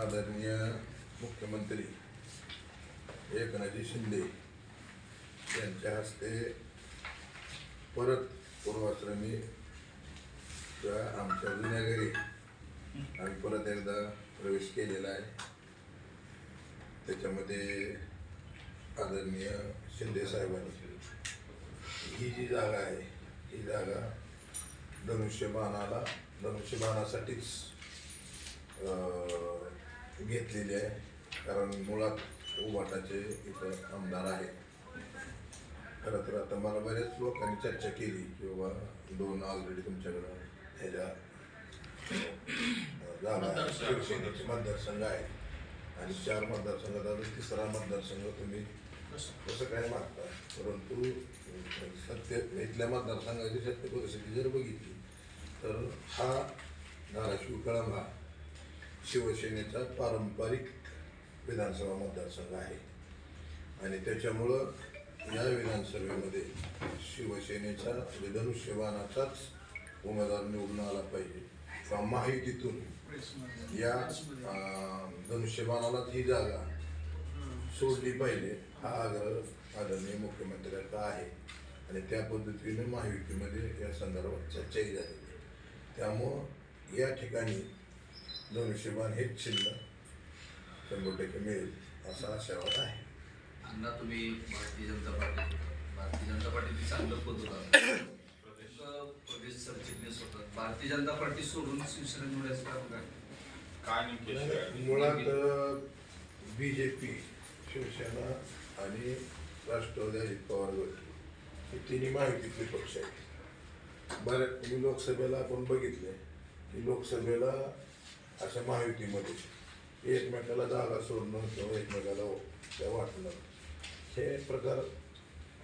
आदरणीय मुख्यमंत्री एकनाथजी शिंदे यांच्या हस्ते परत पूर्वाश्रमी आमच्या जुन्या घरी आम्ही परत एकदा प्रवेश केलेला आहे. त्याच्यामध्ये आदरणीय शिंदे साहेबांनी ही जी जागा आहे ही जागा धनुष्यबाणाला धनुष्यबाणासाठीच घेतलेली आहे. कारण मुळात उबाटाचे इथं आमदार आहेत. खरं तर आता मला बऱ्याच लोकांनी चर्चा केली की बाबा दोन ऑलरेडी तुमच्याकडं ह्याच्या शिवसेनेचे मतदारसंघ आहेत. आणि चार मतदारसंघात आता तिसरा मतदारसंघ तुम्ही कसं काय मागता? परंतु सत्य इथल्या मतदारसंघाची सत्य परिस्थिती जर बघितली तर हा धाराशिव कळंब शिवसेनेचा पारंपरिक विधानसभा मतदारसंघ आहे. आणि त्याच्यामुळं या विधानसभेमध्ये शिवसेनेचा म्हणजे धनुष्यबाणाचाच उमेदवार निवडून आला पाहिजे. किंवा माहितीतून या धनुष्यबाणालाच ही जागा सोडली पाहिजे हा आग्रह आदरणीय मुख्यमंत्र्यांचा आहे. आणि त्या पद्धतीने महायुतीमध्ये या संदर्भात चर्चाही झालेली त्यामुळं या ठिकाणी धनुष्यबाण हेच चिन्ह शंभर टक्के मिळेल असा आशावाद आहे. अण्णा तुम्ही भारतीय जनता पार्टी भारतीय जनता पार्टीचे चांगलं पद होता. एक प्रदेश सरचिटणीस होतात भारतीय जनता पार्टी सोडून शिवसेना निवडायचं काम काय? काय? मुळात बी जे पी शिवसेना आणि राष्ट्रवादी अजित पवार गट हे तिन्ही माहितीतले पक्ष आहेत. बऱ्याच लोकसभेला आपण बघितले. की लोकसभेला अशा महायुतीमध्ये. एकमेकाला जागा सोडणं किंवा एकमेकाला त्या वाटणं. हे प्रकार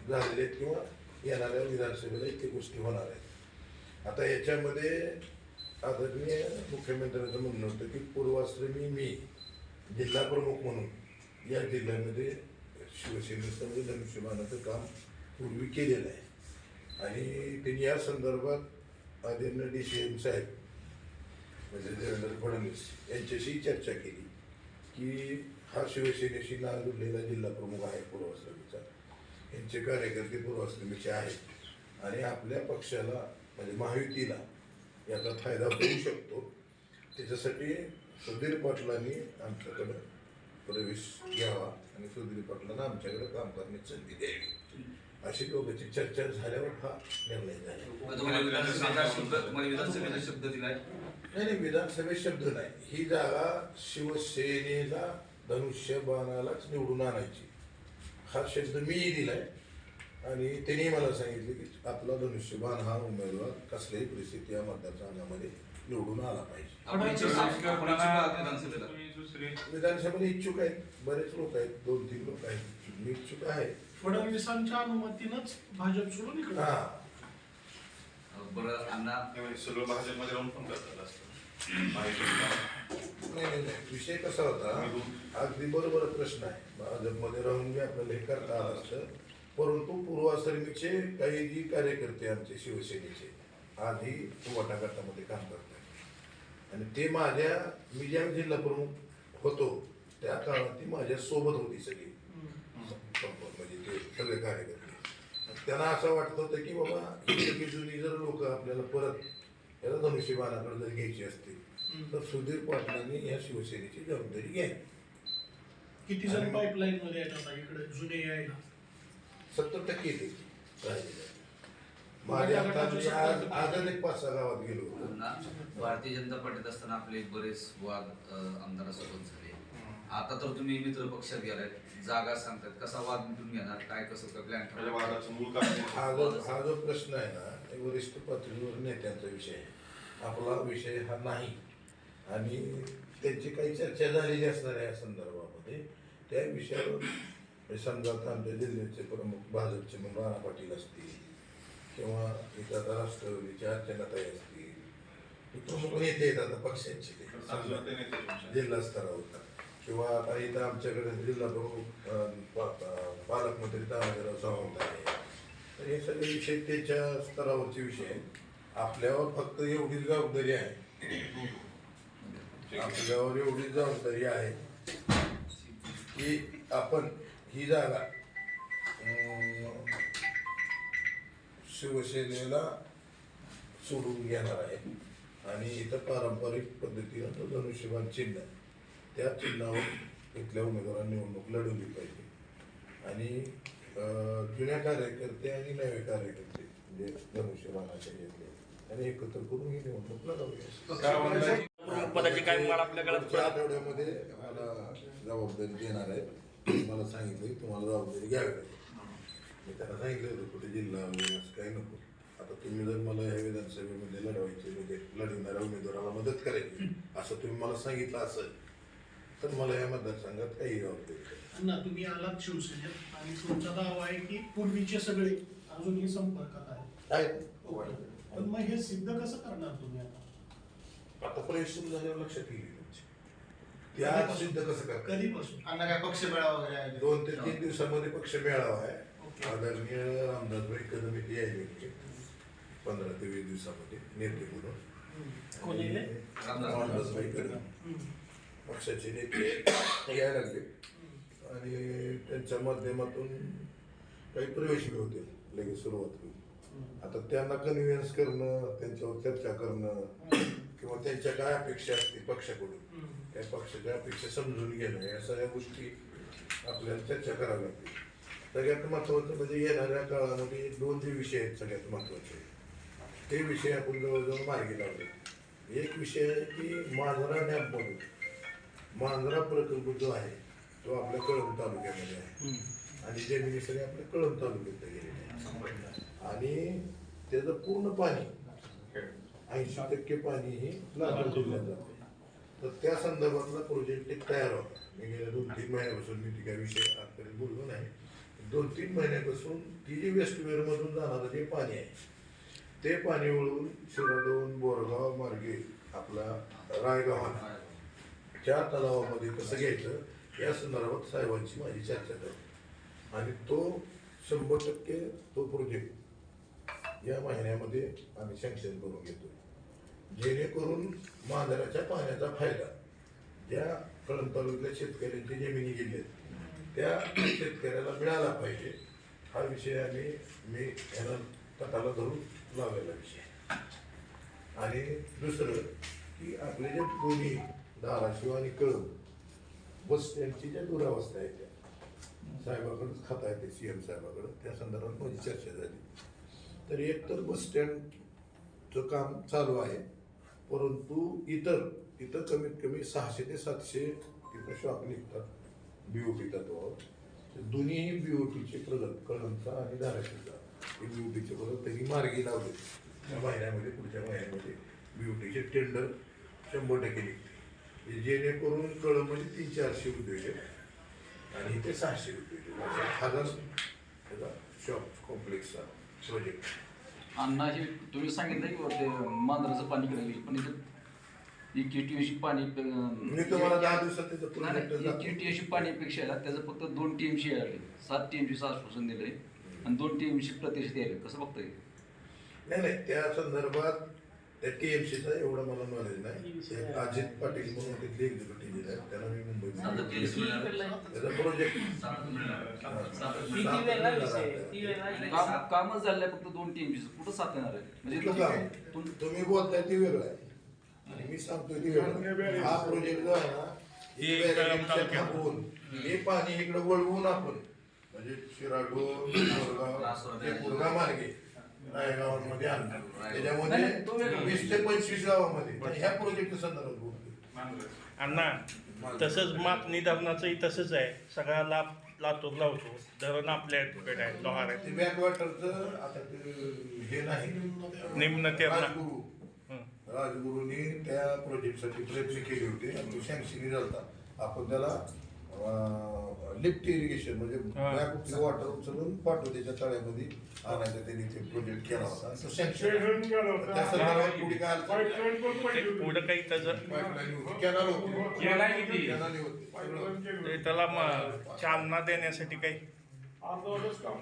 झालेले आहेत किंवा येणाऱ्या विधानसभेला इतके गोष्टी होणार आहेत. आता याच्यामध्ये आदरणीय मुख्यमंत्र्यांचं म्हणणं होतं की पूर्वाश्रमी मी जिल्हा प्रमुख म्हणून या जिल्ह्यामध्ये शिवसेनेचं म्हणजे धनुष्यबाणाचं काम पूर्वी केलेलं आहे. आणि त्यांनी या संदर्भात आदरणीय डी सी एम साहेब म्हणजे देवेंद्र फडणवीस यांच्याशी चर्चा केली की हा शिवसेनेशी नाळ जिल्हा प्रमुख आहे पूर्वाश्रमीचा. यांचे कार्यकर्ते पूर्वाश्रमीचे आहेत. आणि आपल्या पक्षाला म्हणजे महायुतीला याचा फायदा होऊ शकतो. त्याच्यासाठी सुधीर पाटलांनी आमच्याकडं प्रवेश घ्यावा आणि सुधीर पाटलांना आमच्याकडे काम करण्याची संधी द्यावी. अशी दोघांची चर्चा झाल्यावर हा निर्णय झाला. तुम्हाला शब्द दिलाय. नाही नाही विधानसभेत शब्द नाही. ही जागा शिवसेनेला धनुष्यबाणालाच निवडून आणायची. हा शब्द मीही दिलाय. आणि त्यांनी मला सांगितले की आपला धनुष्यबाण हा उमेदवार कसल्याही परिस्थिती या मतदारसंघामध्ये निवडून आला पाहिजे. आपण इच्छुक आहात- विधानसभेला? इच्छुक बरेच लोक आहेत. दोन तीन लोक आहेत. मी इच्छुक आहे. फडणवीसांच्या अनुमतीनंच भाजप सोडून इकडे हा. बरं अण्णा. सगळं भाजपमध्ये राहून पण करतात. नाही नाही नाही. विषय कसा होता अगदी बरोबर प्रश्न आहे. भाजपमध्ये राहून मी आपल्याला हे करता आलं असतं. परंतु पूर्वाश्रमीचे काही जी कार्यकर्ते आमचे शिवसेनेचे आधी वाटा गटामध्ये काम करतात आणि ते माझ्या मी ज्या जिल्हा प्रमुख होतो त्या काळात ती माझ्या सोबत होती सगळी. म्हणजे ते सगळे कार्यकर्ते. त्यांना असं वाटत होतं की बाबा ही जुनी जर लोक आपल्याला परत याला धनुष्यबाणाकडे जर घ्यायची असतील तर सुधीर पाटलांनी या शिवसेनेची जबाबदारी घ्यावी. किती जण पाईपलाईन मध्ये आता इकडे जुने यायला सत्तर टक्के येते राहिलेले. माझ्या आज एक पाच सहा गावात गेलो होतो. भारतीय जनता पार्टीत असताना आपले बरेच वाद आमदारासोबत झाले. आता तर तुम्ही मित्र पक्षात गेलाय. जागा सांगतात कसा वाद मिटून घेणार काय कसं प्लॅन माझ्या वादाचं मूळ कारण हा जो हा जो प्रश्न आहे ना हे वरिष्ठ पातळीवर नेत्यांचा विषय आहे. आपला विषय हा नाही. आणि त्यांची काही चर्चा झालेली असणार आहे या संदर्भामध्ये. त्या विषयावर म्हणजे समजा आता आमच्या जिल्ह्याचे प्रमुख भाजपचे म्हणून राणा पाटील असतील किंवा इथं आता राष्ट्रवादीच्या अर्चनाताई असतील हे प्रमुख नेते आहेत आता पक्षांचे. ते. समजा ते. जिल्हा स्तरावर. किंवा आता इथं आमच्याकडे जिल्हा प्रमुख पा- पालकमंत्री तानाजीराव सावंत आहे तर हे सगळे विषय त्याच्या स्तरावरचे विषय आहेत. आपल्यावर फक्त एवढीच जबाबदारी आहे. आपल्यावर एवढीच जबाबदारी आहे की आपण ही जागा शिवसेनेला सोडून घेणार आहे. आणि इथं पारंपरिक पद्धतीनं तो धनुष्यबाण चिन्ह आहे. त्या चिन्हावर इथल्या उमेदवारांनी निवडणूक लढवली पाहिजे. आणि जुन्या कार्यकर्ते आणि नवे कार्यकर्ते म्हणजे धनुष्यबाणाच्या घेतले. आणि एकत्र करून ही निवडणूक लढवली. पुढच्या आठवड्यामध्ये मला जबाबदारी देणार आहे मला सांगितलं तुम्हाला जबाबदारी घ्यावी लागेल. मी त्यांना सांगितलं होतं कुठे जिल्हा असं काही नको. आता तुम्ही जर मला ह्या विधानसभेमध्ये लढवायचे म्हणजे लढवणाऱ्या उमेदवाराला मदत करायची असं तुम्ही मला सांगितलं असेल तर मला या मतदारसंघात काही जबाबदारी नाही. अण्णा तुम्ही आलात शिवसेनेत आणि तुमचा दावा आहे की पूर्वीचे सगळे अजूनही संपर्कात आहेत. आहे पण मग हे सिद्ध कसं करणार तुम्ही आता? आता परिश्रम झाल्यावर लक्षात येईल तुमचे. ते आज सिद्ध कसं करतात कधीपासून? अण्णा काय पक्ष मेळावा वगैरे आहे? दोन ते तीन दिवसामध्ये पक्ष मेळावा आहे. ओके. आदरणीय रामदासभाई कदम इथे यायचे पंधरा ते वीस दिवसामध्ये नेते म्हणून. कोण येईल? रामदासभाई कदम. हम्म. पक्षाचे नेते यायला लागले. आणि त्यांच्या माध्यमातून काही प्रवेश बी होते लगेच सुरुवात होईल आता त्यांना कन्व्हिन्स करणं त्यांच्यावर चर्चा करणं किंवा त्यांच्या काय अपेक्षा असतील पक्षाकडून त्या पक्षाच्या अपेक्षा समजून घेणं या सगळ्या गोष्टी आपल्याला चर्चा कराव्या लागतील सगळ्यात महत्त्वाचं म्हणजे येणाऱ्या काळामध्ये दोन जे विषय आहेत सगळ्यात महत्त्वाचे. ते विषय आपण जवळजवळ मार्गी लावले. एक विषय आहे की मांजरा डॅममधून मांजरा प्रकल्प जो आहे तो आपल्या कळंब तालुक्यामध्ये आहे. आणि जमिनी सगळे आपल्या कळंब तालुक्यात गेलेले आहे. आणि त्याचं पूर्ण पाणी ऐंशी टक्के पाणी हे लातूर जिल्ह्यात जाते. तर त्या संदर्भातला प्रोजेक्ट एक तयार होता. मी गेल्या दोन तीन महिन्यापासून मी ती काय विषय आजपर्यंत बोललो नाही. दोन तीन महिन्यापासून ती जी वेस्टवेअरमधून जाणारं जे पाणी आहे ते पाणी वळून शिराडोन बोरगाव मार्गे आपला रायगाव त्या तलावामध्ये कसं घ्यायचं या संदर्भात साहेबांची माझी चर्चा झाली आणि तो शंभर टक्के तो प्रोजेक्ट या महिन्यामध्ये आम्ही सँक्शन करून घेतो जेणेकरून मांजराच्या पाण्याचा फायदा ज्या कळम तालुक्यातल्या शेतकऱ्यांची जमिनी गेलेत त्या शेतकऱ्याला मिळाला पाहिजे. हा विषय आम्ही मी ह्याला तटाला धरून लावलेला विषय आणि दुसरं की आपले जे दोन्ही धाराशिव आणि कळंब बस स्टँडची ज्या दुरावस्था आहे त्या. साहेबाकडंच खाता येते सी एम साहेबाकडं. त्या संदर्भात माझी चर्चा झाली. तर एक तर बस स्टँडचं काम चालू आहे. परंतु इतर इथं कमीत कमी सहाशे ते सातशे तिथं शॉप निघतात. बी ओ पी तत्वावर. दोन्हीही बी ओ पीचे प्रगत कळमचा आणि धाराशिवचा. हे बी ओ टीचे प्रगत त्यांनी मार्गी लावले. त्या महिन्यामध्ये पुढच्या महिन्यामध्ये बी ओ टीचे टेंडर शंभर टक्के निघते जेणेकरून कळममध्ये तीन चारशे उद्योजक आणि इथे सहाशे उद्योजक अशा हजार त्याचा शॉप कॉम्प्लेक्सचा प्रोजेक्ट अण्णा हे तुम्ही सांगितलं की ते मांजराचं पाणी कडे पण इथं इक्विटीशी पाणी मी तुम्हाला दहा दिवसात त्याचं प्रोजेक्ट इक्विटीशी पाणीपेक्षा त्याचं फक्त दोन टीमशी आले. सात टीमशी आश्वासन दिलंय. आणि दोन टीमशी प्रतिष्ठित आले कसं बघता येईल नाही नाही त्या संदर्भात त्या एवढं मला नॉलेज नाही. ते अजित पाटील म्हणून तिथले एक्झिक्युटिव्ह आहेत त्याला मी मुंबईत मिळालं. त्याचा प्रोजेक्ट काम कामच झालंय फक्त दोन टीमशी कुठं साथ येणार आहे? म्हणजे तिथलं काम? तुम- तुम्ही बोलताय ते वेगळं आहे. आणि मी सांगतोय ते वेगळं आहे. हा प्रोजेक्ट जो आहे ना हे कळंब तालुक्यात. थांबवून पाणी इकडे वळवून आपण म्हणजे शिराडो ते मार्गे आणणार त्याच्यामध्ये वीस ते पंचवीस गावामध्ये. पण ह्या प्रोजेक्ट संदर्भात बोलतोय अण्णा तसंच मापणी धरणाचंही तसंच आहे. सगळा लाभ लातूर लावतो. धरण आपल्याकडे आहे लोहार आहे. ते बॅकवॉटरचं आता ते हे नाही. निम्न हं. राजगुरूंनी त्या प्रोजेक्टसाठी प्रयत्न केले होते. आणि तो सँक्शनी झाला आपण त्याला लिफ्ट इरिगेशन म्हणजे. बॅक वॉटर उचलून पाठवतेच्या तळ्यामध्ये आणायचा त्यांनी ते प्रोजेक्ट केला होता. त्या संदर्भात पुढे काय ते पुढं काही त्याचं कॅनल होती. कॅनल त्याला चालना देण्यासाठी काही काम.